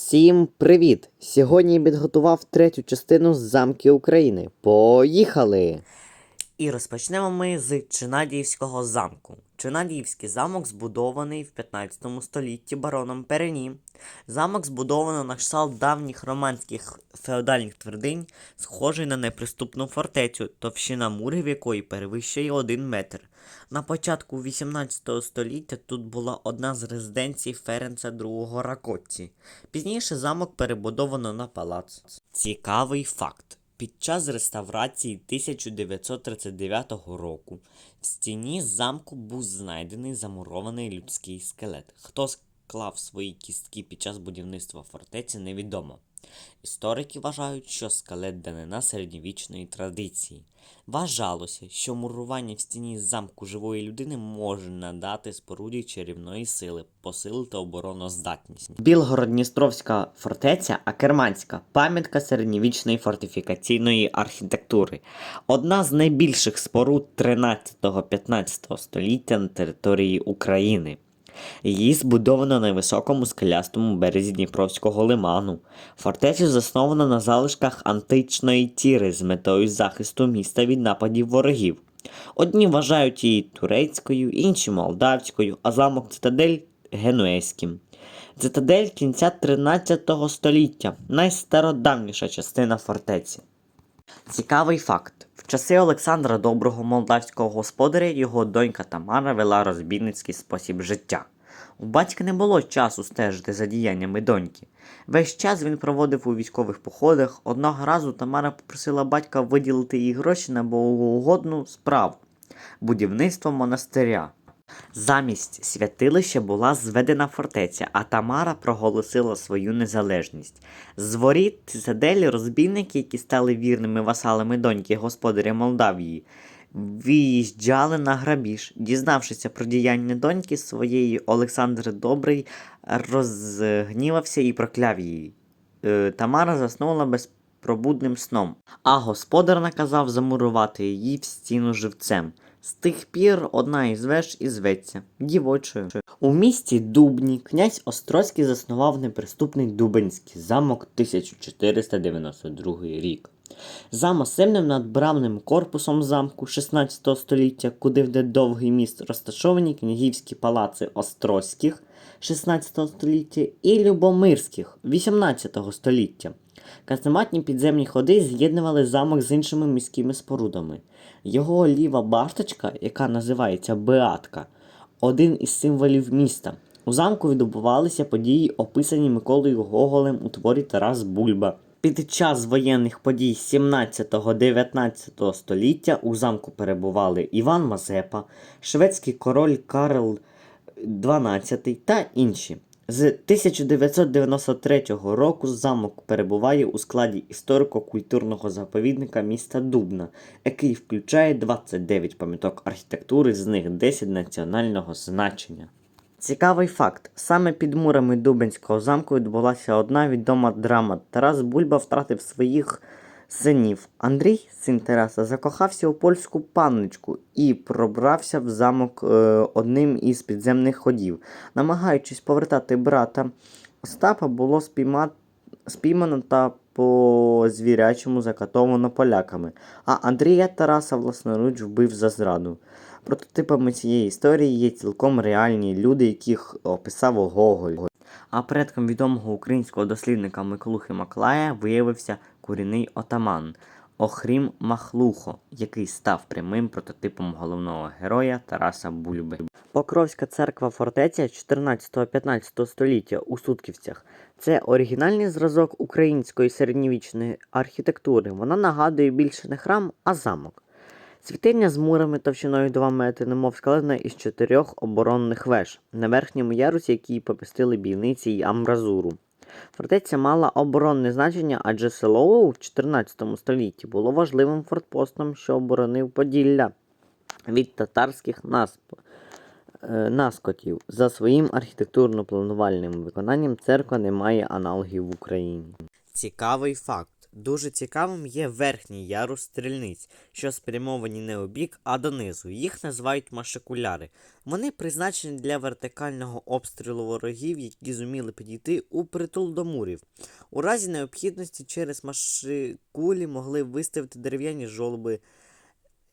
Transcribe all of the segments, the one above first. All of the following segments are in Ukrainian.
Всім привіт! Сьогодні підготував третю частину замки України. Поїхали! І розпочнемо ми з Чинадіївського замку. Чинадіївський замок збудований в 15 столітті бароном Перені. Замок збудовано на кшталт давніх романських феодальних твердинь, схожий на неприступну фортецю, товщина мурів якої перевищує 1 метр. На початку 18 століття тут була одна з резиденцій Ференца II Ракотці. Пізніше замок перебудовано на палац. Цікавий факт. Під час реставрації 1939 року в стіні замку був знайдений замурований людський скелет. Хто склав свої кістки під час будівництва фортеці, невідомо. Історики вважають, що скелет данина середньовічної традиції. Вважалося, що мурування в стіні замку живої людини може надати споруді чарівної сили, посилити обороноздатність. Білгород-Дністровська фортеця Акерманська пам'ятка середньовічної фортифікаційної архітектури. Одна з найбільших споруд 13-15 століття на території України. Її збудовано на високому скелястому березі Дніпровського лиману. Фортецю засновано на залишках античної тіри з метою захисту міста від нападів ворогів. Одні вважають її турецькою, інші молдавською, а замок цитадель генуезьким. Цитадель кінця 13 століття найстародавніша частина фортеці. Цікавий факт. В часи Олександра Доброго молдавського господаря його донька Тамара вела розбійницький спосіб життя. У батька не було часу стежити за діяннями доньки. Весь час він проводив у військових походах. Одного разу Тамара попросила батька виділити їй гроші на богоугодну справу будівництво монастиря. Замість святилища була зведена фортеця, а Тамара проголосила свою незалежність. З воріт цитаделі розбійники, які стали вірними васалами доньки господаря Молдавії, виїжджали на грабіж. Дізнавшися про діяння доньки своєї, Олександр Добрий розгнівався і прокляв її. Е, Тамара заснула безпробудним сном, а господар наказав замурувати її в стіну живцем. З тих пір одна із веж і зветься дівочою. У місті Дубні князь Острозький заснував неприступний Дубинський замок 1492 рік. За масивним надбравним корпусом замку 16 століття, куди вде довгий міст, розташовані княгівські палаци Острозьких 16 століття і Любомирських 18 століття. Казематні підземні ходи з'єднували замок з іншими міськими спорудами. Його ліва башточка, яка називається Беатка, один із символів міста. У замку відбувалися події, описані Миколою Гоголем у творі Тарас Бульба. Під час воєнних подій 17-19 століття у замку перебували Іван Мазепа, шведський король Карл XII та інші. З 1993 року замок перебуває у складі історико-культурного заповідника міста Дубна, який включає 29 пам'яток архітектури, з них 10 національного значення. Цікавий факт: саме під мурами Дубенського замку відбулася одна відома драма. Тарас Бульба втратив своїх синів. Андрій, син Тараса, закохався у польську панночку і пробрався в замок е, одним із підземних ходів. Намагаючись повертати брата Остапа, було спійма... спіймано та по звірячому закатовано поляками, а Андрія Тараса власноруч вбив за зраду. Прототипами цієї історії є цілком реальні люди, яких описав Гоголь. А предком відомого українського дослідника Миколухи Маклая виявився корінний отаман Охрім Махлухо, який став прямим прототипом головного героя Тараса Бульби. Покровська церква фортеця 14-15 століття у Сутківцях це оригінальний зразок української середньовічної архітектури. Вона нагадує більше не храм, а замок. Світильня з мурами товщиною 2 метри, немов складена із чотирьох оборонних веж, на верхньому ярусі, які попестили бійниці й амбразуру. Фортеця мала оборонне значення, адже село у 14 столітті було важливим фортпостом, що оборонив Поділля від татарських насп... е, наскотів. За своїм архітектурно-планувальним виконанням церква не має аналогів в Україні. Цікавий факт. Дуже цікавим є верхній ярус стрільниць, що спрямовані не у бік, а донизу. Їх називають машикуляри. Вони призначені для вертикального обстрілу ворогів, які зуміли підійти у притул до мурів. У разі необхідності через машикулі могли виставити дерев'яні жолоби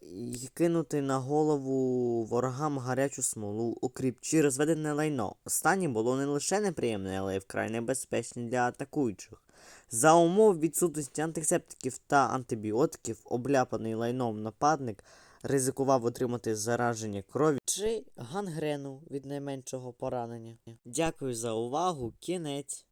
і кинути на голову ворогам гарячу смолу, укріп чи розведене лайно. Останнє було не лише неприємне, але й вкрай небезпечне для атакуючих. За умов відсутності антисептиків та антибіотиків, обляпаний лайном нападник ризикував отримати зараження крові чи гангрену від найменшого поранення. Дякую за увагу, кінець.